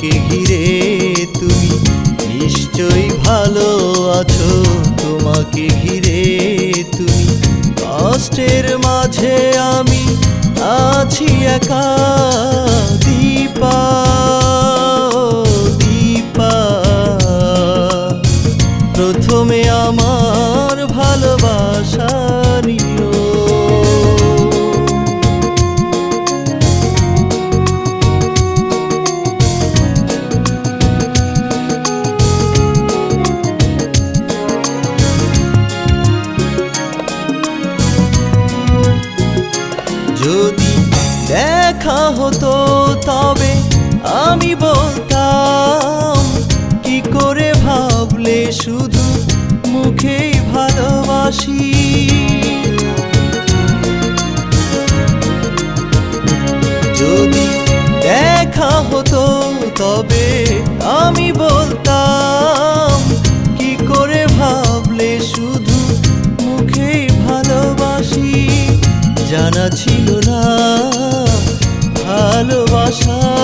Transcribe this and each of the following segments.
আমাকে ঘিরে তুমি নিশ্চয়ই ভালো আছো। তোমাকে ঘিরে তুমি কষ্টের মাঝে আমি আছি একা, দীপা। দেখা হতো তবে আমি বলতাম, কি করে ভাবলে শুধু মুখেই ভালোবাসি? যদি দেখা হতো তবে আমি বলতাম, কি করে ভাবলে শুধু মুখেই ভালোবাসি? জানা ছিল না ভালোবাসা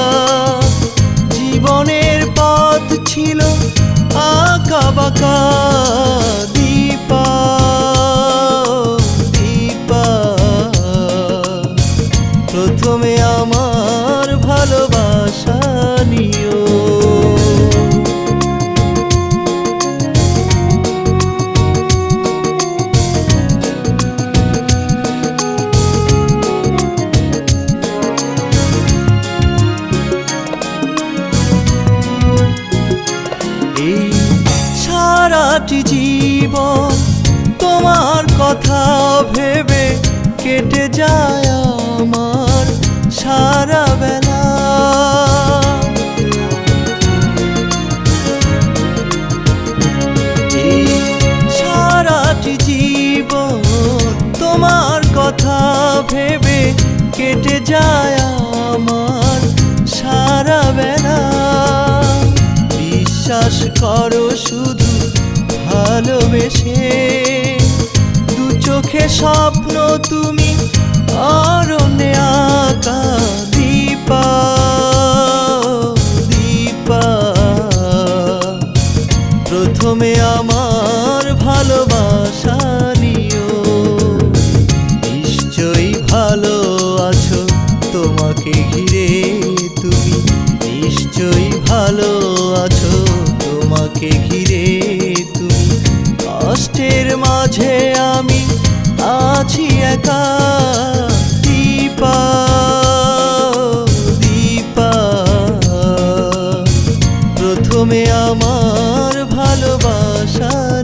এই সারাটি জীবন তোমার কথা ভেবে কেটে যায় করো শুধু ভালোবেসে। দু চোখে স্বপ্ন তুমি অরণ্যে আঁকা, দীপা দীপা। প্রথমে আমার ভালোবাসা নিও। নিশ্চয়ই ভালো আছো, তোমাকে ঘিরে তুমি নিশ্চয়ই আমাকে ঘিরে তুমি। কষ্টের মাঝে আমি আছি একা। দীপা দীপা প্রথমে আমার ভালোবাসার